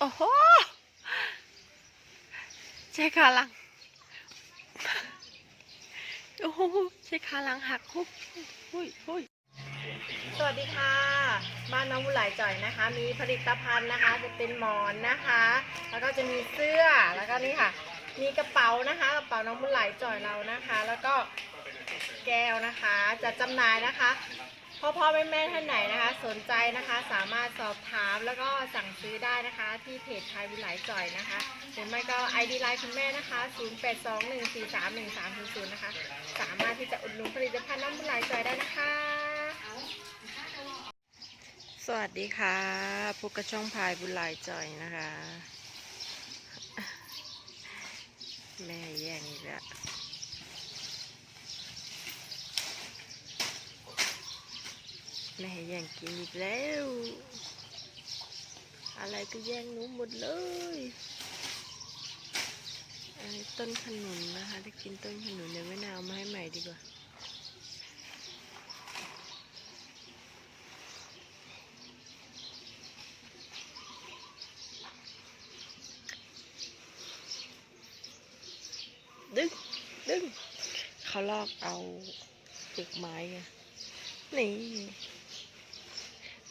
โอ้โหใช้ขาหลัง โอ้โหใช้ขาหลังหักคุบหุยหุยสวัสดีค่ะ บ้านน้องบุหลายจ่อยนะคะ มีผลิตภัณฑ์นะคะ จะเป็นหมอนนะคะ แล้วก็จะมีเสื้อ แล้วก็นี่ค่ะ มีกระเป๋านะคะ กระเป๋าน้องบุหลายจ่อยเรานะคะ แล้วก็แก้วนะคะ จะจำหน่ายนะคะ พ่อพ่อแม่แม่ท่านไหนนะคะ สนใจนะคะสามารถสอบถามแล้วก็สั่งซื้อได้นะคะ ที่เพจไทยบุหลจ่อยนะคะหรือไม่ก็ ID ไลน์คุณแม่นะคะ 0821431300 นะคะ สามารถที่จะอุดหนุนผลิตภัณฑ์น้องบุหลจ่อยได้นะคะ สวัสดีค่ะพบกับช่องพายบุญลายจ่อยนะคะ แม่แย่งอีกแล้ว แม่แย่งกินอีกแล้ว อะไรก็แย่งหนูหมดเลยอันนี้ต้นขนุนนะคะ ถ้ากินต้นขนุนเดี๋ยวไม่นาเอามาให้ใหม่ดีกว่าดึงดึงเขาลอกเอาเปลือกไม้ไงนี่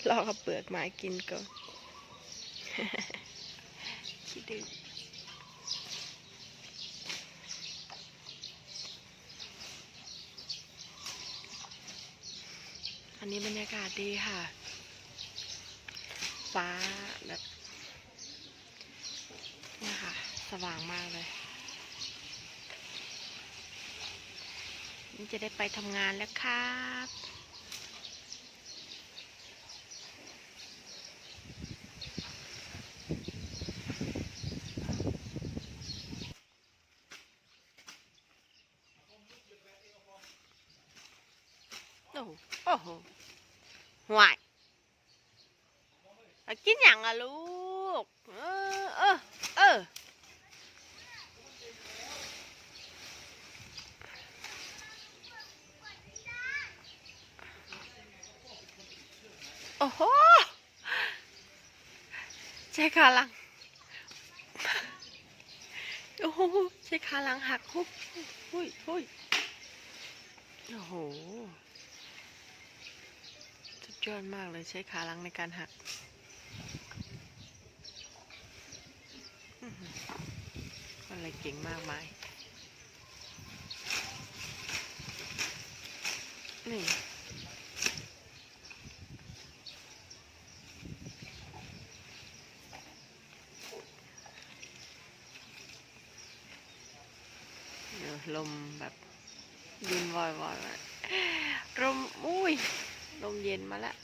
ลอกเอาเปลือกไม้กินก่อนคิดดึงอันนี้บรรยากาศดีค่ะ ฟ้าแบบนี่ค่ะ สว่างมากเลย นี่จะได้ไปทำงานแล้วครับ โอ้โหโอ้โห ห่วยกินอย่างอะลูก เออ เออ เออ โอ้โหใช้ขาหลัง โอ้โหใช้ขาหลังหักคุบหุยหุยโอ้โห ยอดมากเลยใช้ขาลังในการหักอะไรเก่งมากมาย นี่เดี๋ยวลมแบบย็นวอยวอยลมอุ้ย ลมเย็นมาแล้ว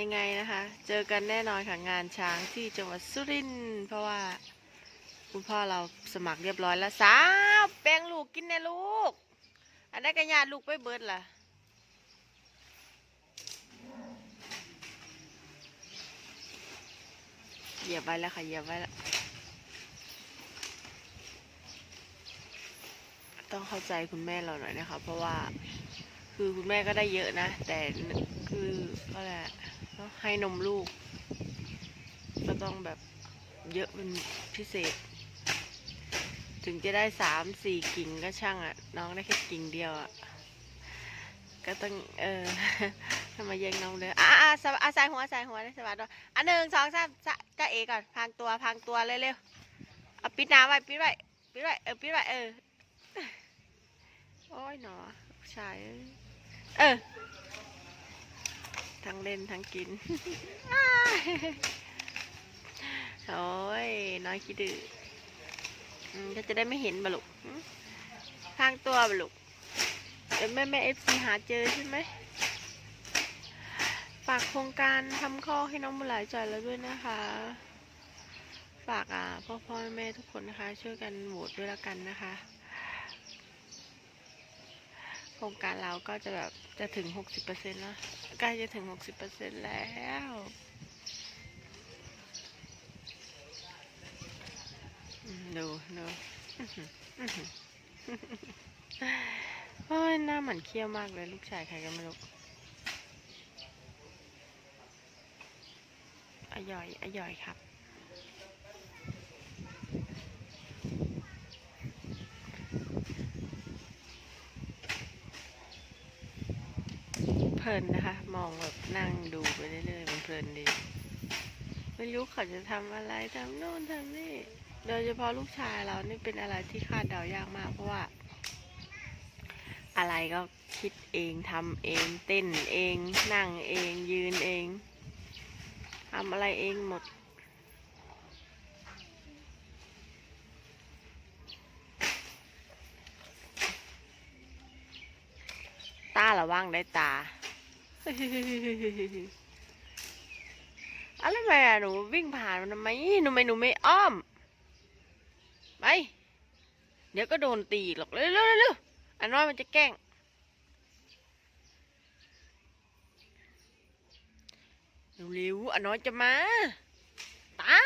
ยังไงนะคะ เจอกันแน่นอนค่ะงานช้างที่จังหวัดสุรินทร์เพราะว่าคุณพ่อเราสมัครเรียบร้อยแล้วสาวแปลงลูกกินแน่ลูก อันนั้นก็ญาลูกไปเบิดล่ะเหยียบไว้แล้วค่ะเหยียบไว้แล้วต้องเข้าใจคุณแม่เราหน่อยนะคะ เพราะว่า คือคุณแม่ก็ได้เยอะนะ แต่คือก็แหละเนอะให้นมลูก ก็ต้องแบบเยอะเป็นพิเศษ ถึงจะได้สามสี่กิ่งก็ช่างอะ่ะ น้องได้แค่กิ่งเดียวอะ่ะ ก็ต้อง เออทำไมแย่งน้องเลยอะอะสะอะใส่หัวใส่หัวเลยสวัสดีอันหนึ่งสองสามสจะเอก่อนพางตัวพางตัวเร็วๆเอาปิดน้ำไว้ปิดไว้ปิดไว้เออปิดไว้เออโอ้ยหนอลูกชาย เอ้ยเออ ทั้งเล่นทั้งกิน โอ้ย น้อยคิดดื้ออืมก็จะได้ไม่เห็นบลุกอืมทางตัวบลุกเดี๋ยวแม่แม่เอฟซีหาเจอใช่ไหมฝากโครงการทำข้อให้น้องบุหลายจ่อยแล้วด้วยนะคะ ฝากอ่าพ่อพ่อแม่แม่ทุกคนนะคะ ช่วยกันโหวตด้วยละกันนะคะโครงการเราก็จะแบบจะถึงหกสิบเปอร์เซ็นต์แล้วใกล้จะถึงหกสิบเปอร์เซ็นต์แล้วอืมดูดูอื้อหืออื้อหือโอ้ยหน้าหมันเคี้ยวมากเลยลูกชายใครก็ไม่รู้อย่อยอย่อยครับ ลินนะคะ มองแบบนั่งดูไปเรื่อยๆมันเพลินดี ไม่รู้เขาจะทำอะไรทำโน่นทำนี่ โดยเฉพาะลูกชายเรานี่เป็นอะไรที่คาดเดายากมากเพราะว่า อะไรก็คิดเองทำเองเต้นเอง นั่งเองยืนเองทำอะไรเองหมดตาระวังได้ตา อะไรไปอ่หนูวิ่งผ่านมันทำไมหนูไม่หนูไม่อ้อมไปเดี๋ยวก็โดนตีหรอกเร็วเร็วเร็วอันน้อยมันจะแกล้งเร็วๆอันน้อยจะมาตา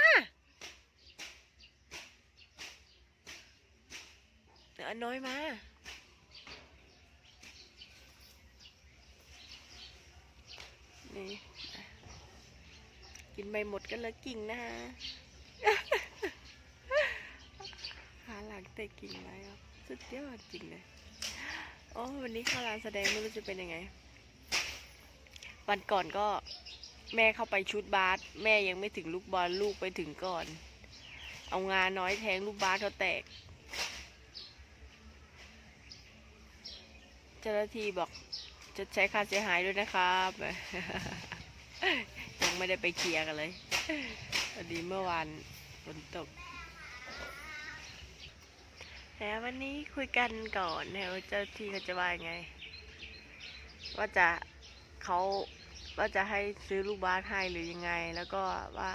เดี๋ยวอันน้อยมา นี่อะ กินไปหมดกันเลยกิ่งนะฮะขาหลังเตะกิ่งไม้อะสุดยอดจริงเลยโอ้วันนี้เข้าร้านแสดงไม่รู้จะเป็นยังไง วันก่อนก็แม่เข้าไปชุดบาสแม่ยังไม่ถึงลูกบอลลูกไปถึงก่อน เอางาน้อยแทงลูกบาสเขาแตกเจ้าหน้าที่บอกจะใช้ค่าเสียหายด้วยนะครับ ไม่ได้ไปเคลียร์กันเลยพอดีเมื่อวานฝนตกแต่วันนี้คุยกันก่อนนะว่าเจ้าที่เขาจะว่ายังไง ว่าจะเขาว่าจะให้ซื้อลูกบาสให้หรือยังไง แล้วก็ว่า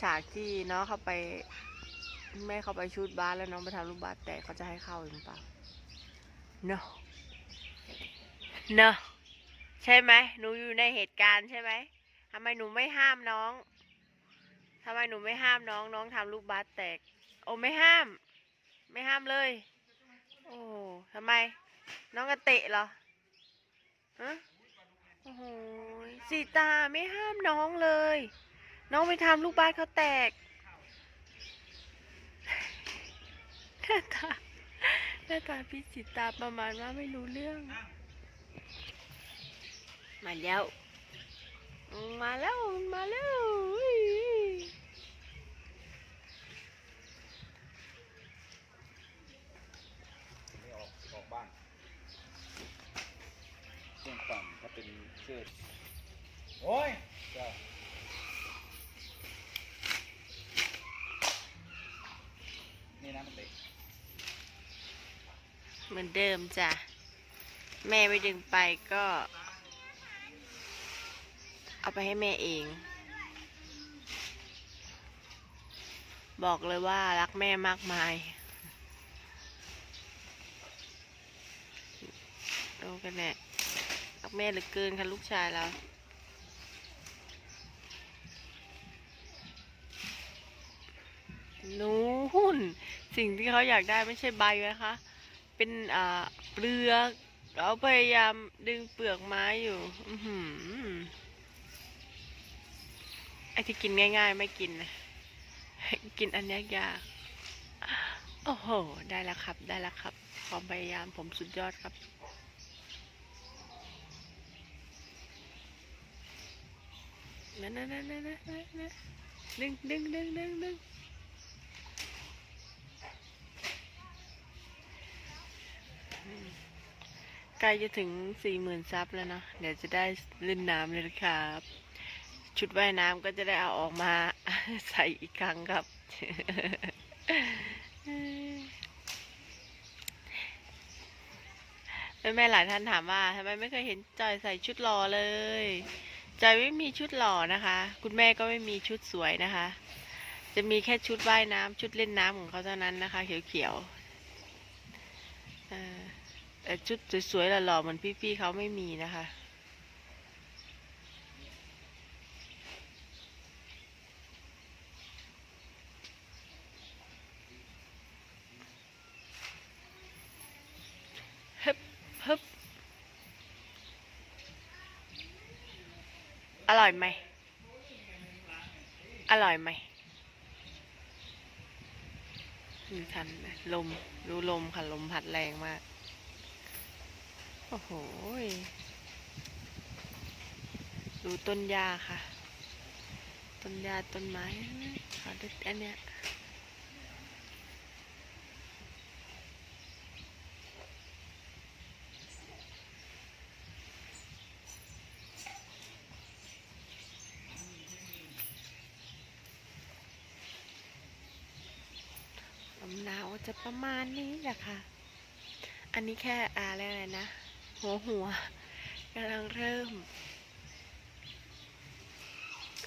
ฉากที่น้องเข้าไปแม่เข้าไปชุดบาสแล้วน้องไปทำลูกบาสแตกเขาจะให้เข้าหรือเปล่า no no ใช่ไหมหนูอยู่ในเหตุการณ์ใช่ไหม ทำไมหนูไม่ห้ามน้องทำไมหนูไม่ห้ามน้อง น้องทำลูกบาสแตก โอ้ไม่ห้าม ไม่ห้ามเลย โอ้ทำไม น้องก็เตะเหรอฮะโอ้โหสีตาไม่ห้ามน้องเลย น้องไปทำลูกบาสเขาแตกหน้าตาหน้าตาพี่สีตาประมาณว่าไม่รู้เรื่อง มาแล้ว มาแล้วมาแล้วอุ้ยไม่ออกออกบ้านเครื่องปั่นถ้าเป็นเสื้อโอ้ยจ้านี่นะมันเด็กเหมือนเดิมจ้ะ แม่ไม่ดึงไปก็เอา ไปให้แม่เอง บอกเลยว่ารักแม่มากมาย ดูกันแน่รักแม่เหลือเกินค่ะลูกชายเรานู่นสิ่งที่เขาอยากได้ไม่ใช่ใบนะคะ เป็นอ่าเปลือกเราพยายามดึงเปลือกไม้อยู่ อื ไอที่กินง่าย ๆ ไม่กินนะกินอันนี้ยากโอ้โห ได้แล้วครับ ได้แล้วครับ ความพยายามผมสุดยอดครับนั่นนั่นนั่นนั่นนั่นดึงดึงดึงดึงดึงใกล้จะถึงสี่หมื่นซับแล้วนะ เดี๋ยวจะได้เล่นน้ำเลยครับ ชุดว่ายน้ำก็จะได้เอาออกมาใส่อีกครั้งครับ แม่หลายท่านถามว่าทำไมไม่เคยเห็นจอยใส่ชุดหล่อเลยจอยไม่มีชุดหล่อนะคะ คุณแม่ก็ไม่มีชุดสวยนะคะ จะมีแค่ชุดว่ายน้ำชุดเล่นน้ำของเขาเท่านั้นนะคะ เขียวๆแต่ชุดสวยๆหล่อๆเหมือนพี่ๆเขาไม่มีนะคะ ฮึบฮึบอ ร่อยไหม อร่อยไหมมีทันลมดูลมค่ะ ลมพัดแรงมาก โอ้โหดูต้นหญ้าค่ะ ต้นหญ้าต้นไม้ขอดูอันเนี้ยลมหนาว จะประมาณนี้แหละค่ะ อันนี้แค่อะไรอะไรนะ หัวหัวกำลังเริ่ม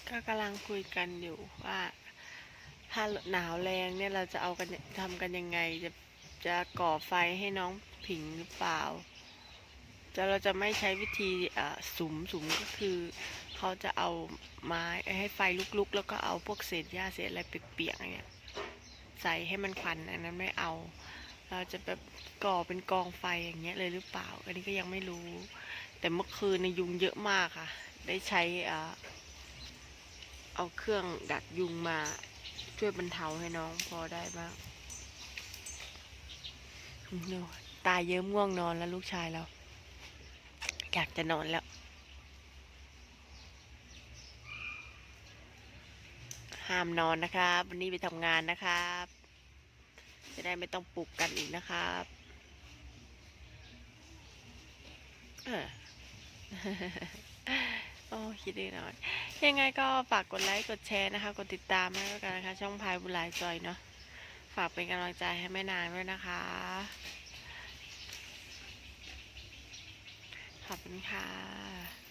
ก็กำลังคุยกันอยู่ว่าถ้าหนาวแรงเนี่ยเราจะเอากันทำกันยังไง จะจะก่อไฟให้น้องผิงหรือเปล่า จะเราจะไม่ใช้วิธีอ่าสุมสุมก็คือ เขาจะเอาไม้ให้ไฟลุกๆ แล้วก็เอาพวกเศษหญ้าเศษอะไรเปียกๆอย่างเงี้ย ใส่ให้มันควันอันนั้นไม่เอา เราจะแบบก่อเป็นกองไฟอย่างเงี้ยเลยหรือเปล่า อันนี้ก็ยังไม่รู้ แต่เมื่อคืนในยุงเยอะมากค่ะ ได้ใช้อ่าเอาเครื่องดักยุงมาช่วยบรรเทาให้น้องพอได้บ้างดูตายเยิ้มง่วงนอนแล้วลูกชายเรา อยากจะนอนแล้ว ห้ามนอนนะครับ วันนี้ไปทำงานนะครับ จะได้ไม่ต้องปลุกกันอีกนะครับโอ้คิดดีหน่อย ยังไงก็ฝากกดไลค์ กดแชร์นะคะ กดติดตามให้ด้วยกันนะคะ ช่องพายบุหลายจอยเนาะ ฝากเป็นกำลังใจให้แม่นางด้วยนะคะ ขอบคุณค่ะ